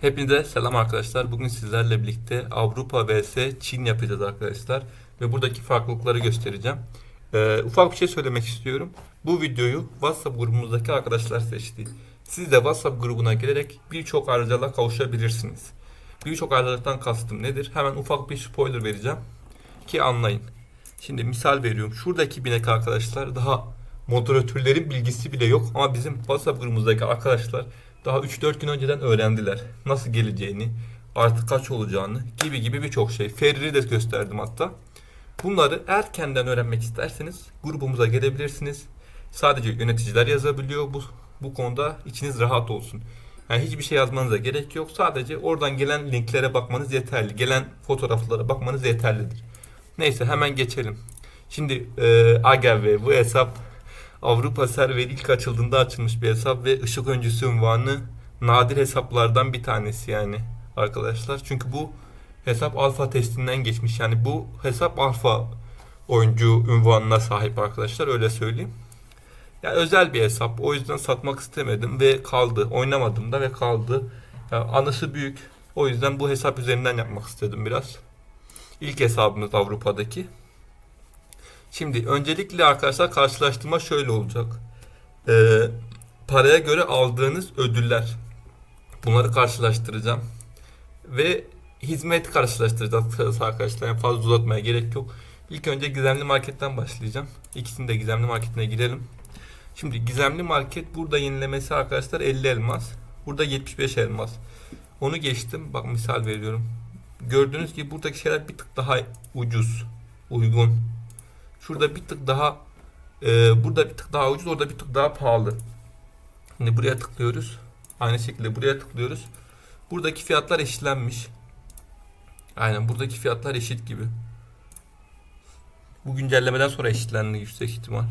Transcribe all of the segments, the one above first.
Hepinize selam arkadaşlar. Bugün sizlerle birlikte Avrupa vs Çin yapacağız arkadaşlar. Ve buradaki farklılıkları göstereceğim. Ee, ufak bir şey söylemek istiyorum. Bu videoyu WhatsApp grubumuzdaki arkadaşlar seçti. Siz de WhatsApp grubuna gelerek birçok arızalığa kavuşabilirsiniz. Birçok arızalıktan kastım nedir? Hemen ufak bir spoiler vereceğim ki anlayın. Şimdi misal veriyorum. Şuradaki binek arkadaşlar daha moderatörlerin bilgisi bile yok ama bizim WhatsApp grubumuzdaki arkadaşlar daha 3-4 gün önceden öğrendiler. Nasıl geleceğini, artık kaç olacağını gibi gibi birçok şey. Ferri'yi de gösterdim hatta. Bunları erkenden öğrenmek isterseniz grubumuza gelebilirsiniz. Sadece yöneticiler yazabiliyor. Bu bu konuda içiniz rahat olsun. Yani hiçbir şey yazmanıza gerek yok. Sadece oradan gelen linklere bakmanız yeterli. Gelen fotoğraflara bakmanız yeterlidir. Neyse hemen geçelim. Şimdi e, AGV bu hesap Avrupa serveri ilk açıldığında açılmış bir hesap ve ışık öncüsü unvanı nadir hesaplardan bir tanesi yani arkadaşlar. Çünkü bu hesap alfa testinden geçmiş. Yani bu hesap alfa oyuncu unvanına sahip arkadaşlar öyle söyleyeyim. Ya özel bir hesap. O yüzden satmak istemedim ve kaldı. Oynamadım da ve kaldı. Ya anısı büyük. O yüzden bu hesap üzerinden yapmak istedim biraz. İlk hesabımız Avrupa'daki. Şimdi öncelikle arkadaşlar karşılaştırma şöyle olacak. Ee, paraya göre aldığınız ödüller. Bunları karşılaştıracağım. Ve hizmet karşılaştıracağız arkadaşlar. Yani fazla uzatmaya gerek yok. İlk önce gizemli marketten başlayacağım. İkisini de gizemli marketine girelim. Şimdi gizemli market burada yenilemesi arkadaşlar 50 elmas. Burada 75 elmas. Onu geçtim. Bak misal veriyorum. Gördüğünüz gibi buradaki şeyler bir tık daha ucuz, uygun. Şurada bir tık daha e, burada bir tık daha ucuz, orada bir tık daha pahalı. Şimdi buraya tıklıyoruz. Aynı şekilde buraya tıklıyoruz. Buradaki fiyatlar eşitlenmiş. Aynen buradaki fiyatlar eşit gibi. Bu güncellemeden sonra eşitlendi yüksek ihtimal.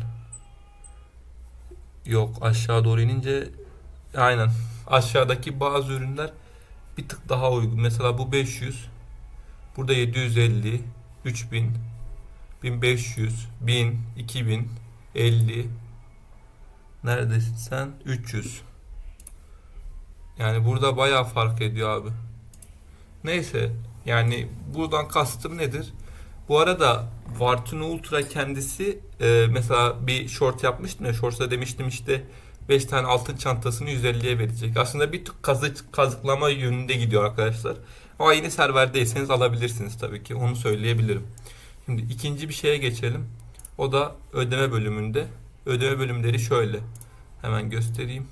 Yok aşağı doğru inince aynen aşağıdaki bazı ürünler bir tık daha uygun. Mesela bu 500. Burada 750, 3000, 1500, 1000, 2000, 50. Neredesin sen? 300. Yani burada bayağı fark ediyor abi. Neyse yani buradan kastım nedir? Bu arada Vartun Ultra kendisi e, mesela bir short yapmıştım ya shorts'ta demiştim işte 5 tane altın çantasını 150'ye verecek. Aslında bir tık kazık, kazıklama yönünde gidiyor arkadaşlar. Ama yeni serverdeyseniz alabilirsiniz tabii ki. Onu söyleyebilirim. Şimdi ikinci bir şeye geçelim. O da ödeme bölümünde. Ödeme bölümleri şöyle. Hemen göstereyim.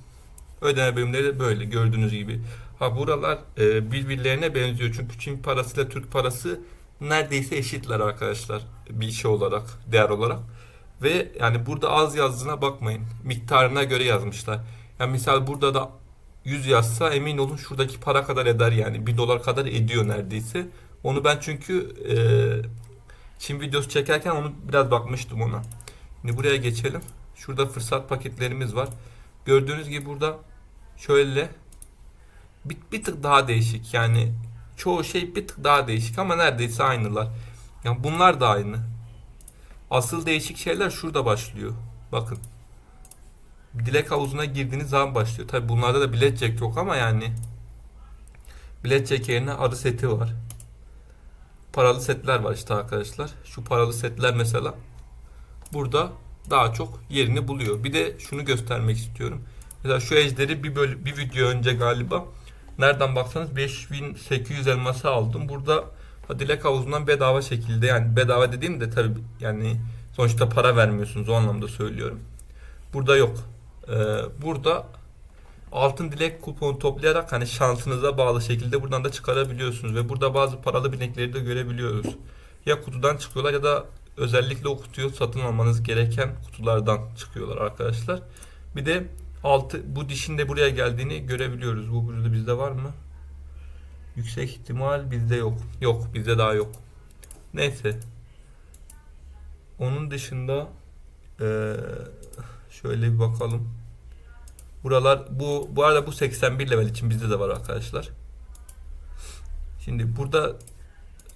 Ödeme bölümleri de böyle gördüğünüz gibi. Ha buralar e, birbirlerine benziyor. Çünkü Çin parasıyla Türk parası neredeyse eşitler arkadaşlar. Bir şey olarak, değer olarak. Ve yani burada az yazdığına bakmayın. Miktarına göre yazmışlar. Yani misal burada da 100 yazsa emin olun şuradaki para kadar eder yani. 1 dolar kadar ediyor neredeyse. Onu ben çünkü e, Çin videosu çekerken onu biraz bakmıştım ona. Şimdi buraya geçelim. Şurada fırsat paketlerimiz var. Gördüğünüz gibi burada şöyle bir, bir tık daha değişik. Yani çoğu şey bir tık daha değişik ama neredeyse aynılar. Yani bunlar da aynı. Asıl değişik şeyler şurada başlıyor. Bakın. Dilek havuzuna girdiğiniz zaman başlıyor. Tabi bunlarda da bilet yok ama yani bilet yerine arı seti var. Paralı setler var işte arkadaşlar. Şu paralı setler mesela burada daha çok yerini buluyor. Bir de şunu göstermek istiyorum. Mesela şu ejderi bir böl bir video önce galiba nereden baksanız 5800 elması aldım. Burada dilek havuzundan bedava şekilde yani bedava dediğim de tabii yani sonuçta para vermiyorsunuz o anlamda söylüyorum. Burada yok. Ee, burada altın dilek kuponu toplayarak hani şansınıza bağlı şekilde buradan da çıkarabiliyorsunuz ve burada bazı paralı binekleri de görebiliyoruz. Ya kutudan çıkıyorlar ya da özellikle o kutuyu satın almanız gereken kutulardan çıkıyorlar arkadaşlar. Bir de altı bu dişin de buraya geldiğini görebiliyoruz. Bu burada bizde var mı? Yüksek ihtimal bizde yok. Yok bizde daha yok. Neyse. Onun dışında eee, şöyle bir bakalım. Buralar bu bu arada bu 81 level için bizde de var arkadaşlar. Şimdi burada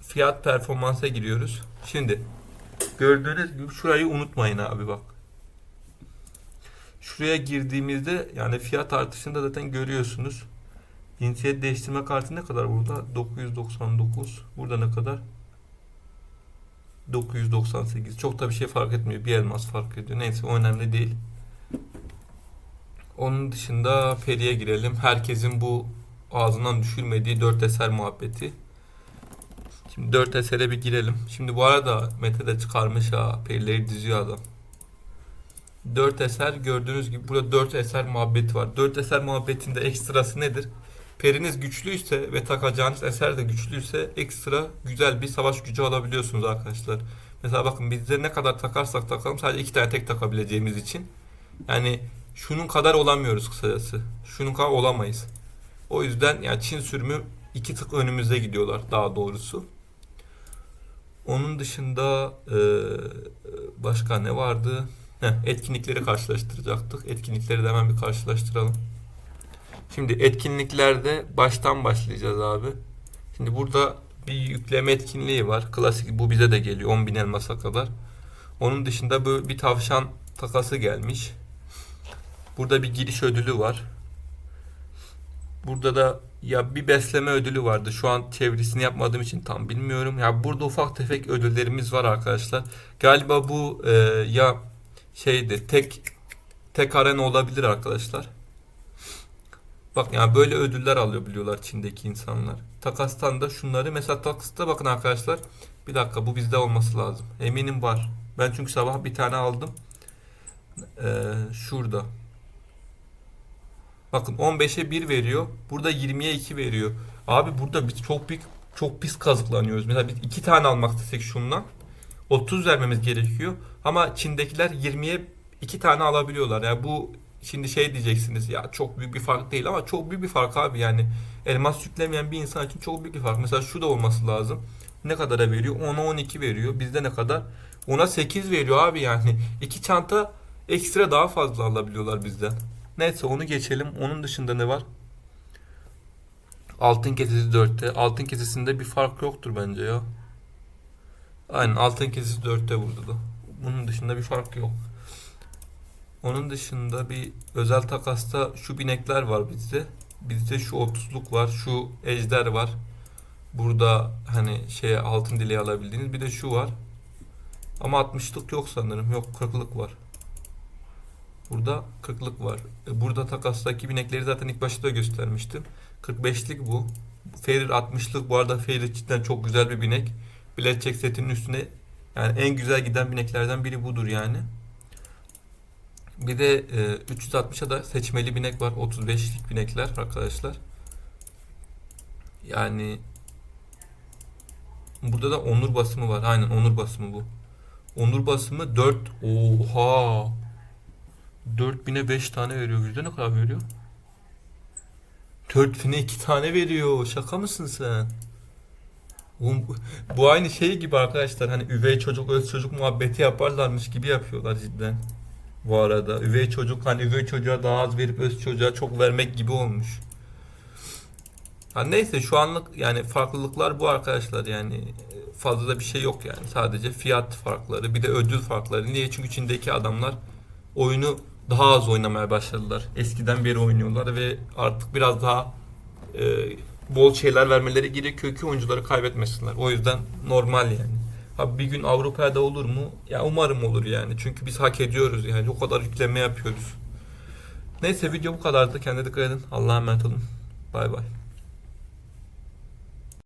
fiyat performansa giriyoruz. Şimdi gördüğünüz gibi şurayı unutmayın abi bak. Şuraya girdiğimizde yani fiyat artışını da zaten görüyorsunuz. Cinsiyet değiştirme kartı ne kadar burada? 999. Burada ne kadar? 998. Çok da bir şey fark etmiyor. Bir elmas fark ediyor. Neyse o önemli değil. Onun dışında Peri'ye girelim. Herkesin bu ağzından düşürmediği dört eser muhabbeti. Şimdi dört esere bir girelim. Şimdi bu arada Mete de çıkarmış ha. Perileri diziyor adam. Dört eser gördüğünüz gibi burada dört eser muhabbeti var. Dört eser muhabbetinde ekstrası nedir? Periniz güçlüyse ve takacağınız eser de güçlüyse ekstra güzel bir savaş gücü alabiliyorsunuz arkadaşlar. Mesela bakın bizde ne kadar takarsak takalım sadece iki tane tek takabileceğimiz için. Yani şunun kadar olamıyoruz kısacası. Şunun kadar olamayız. O yüzden yani Çin sürümü iki tık önümüze gidiyorlar daha doğrusu. Onun dışında e, başka ne vardı? Heh, etkinlikleri karşılaştıracaktık. Etkinlikleri de hemen bir karşılaştıralım. Şimdi etkinliklerde baştan başlayacağız abi. Şimdi burada bir yükleme etkinliği var. Klasik bu bize de geliyor 10.000 elmasa kadar. Onun dışında böyle bir tavşan takası gelmiş. Burada bir giriş ödülü var. Burada da ya bir besleme ödülü vardı. Şu an çevresini yapmadığım için tam bilmiyorum. Ya burada ufak tefek ödüllerimiz var arkadaşlar. Galiba bu e, ya şeydi tek tek arena olabilir arkadaşlar. Bak yani böyle ödüller alıyor biliyorlar Çin'deki insanlar. Takastan da şunları mesela takasta bakın arkadaşlar. Bir dakika bu bizde olması lazım. Eminim var. Ben çünkü sabah bir tane aldım. Ee, şurada. Bakın 15'e 1 veriyor. Burada 20'ye 2 veriyor. Abi burada biz çok büyük çok pis kazıklanıyoruz. Mesela biz 2 tane almak istesek şundan 30 vermemiz gerekiyor. Ama Çin'dekiler 20'ye 2 tane alabiliyorlar. Yani bu şimdi şey diyeceksiniz ya çok büyük bir fark değil ama çok büyük bir fark abi yani. Elmas yüklemeyen bir insan için çok büyük bir fark. Mesela şu da olması lazım. Ne kadara veriyor? 10'a 12 veriyor. Bizde ne kadar? 10'a 8 veriyor abi yani. iki çanta ekstra daha fazla alabiliyorlar bizden. Neyse onu geçelim. Onun dışında ne var? Altın kesesi 4'te. Altın kesesinde bir fark yoktur bence ya. Aynen altın kesesi 4'te burada da. Bunun dışında bir fark yok. Onun dışında bir özel takasta şu binekler var bizde. Bizde şu 30'luk var. Şu ejder var. Burada hani şeye altın dileği alabildiğiniz. Bir de şu var. Ama 60'lık yok sanırım. Yok 40'lık var. Burada 40'lık var. E, Burada takastaki binekleri zaten ilk başta göstermiştim. 45'lik bu. Fairer 60'lık bu arada Fairer cidden çok güzel bir binek. Blackjack setinin üstüne yani en güzel giden bineklerden biri budur yani. Bir de e, 360'a da seçmeli binek var. 35'lik binekler arkadaşlar. Yani burada da onur basımı var. Aynen onur basımı bu. Onur basımı 4. Oha. 4000'e 5 tane veriyor. Yüzde ne kadar veriyor? 4000'e 2 tane veriyor. Şaka mısın sen? Oğlum, bu- aynı şey gibi arkadaşlar. Hani üvey çocuk öz çocuk muhabbeti yaparlarmış gibi yapıyorlar cidden. Bu arada üvey çocuk hani üvey çocuğa daha az verip öz çocuğa çok vermek gibi olmuş. Ha neyse şu anlık yani farklılıklar bu arkadaşlar yani fazla da bir şey yok yani sadece fiyat farkları bir de ödül farkları. Niye? Çünkü Çin'deki adamlar oyunu daha az oynamaya başladılar. Eskiden beri oynuyorlar ve artık biraz daha e, bol şeyler vermeleri gerekiyor ki oyuncuları kaybetmesinler. O yüzden normal yani. Abi bir gün Avrupa'da olur mu? Ya umarım olur yani. Çünkü biz hak ediyoruz yani. O kadar yükleme yapıyoruz. Neyse video bu kadardı. Kendine dikkat edin. Allah'a emanet olun. Bay bay.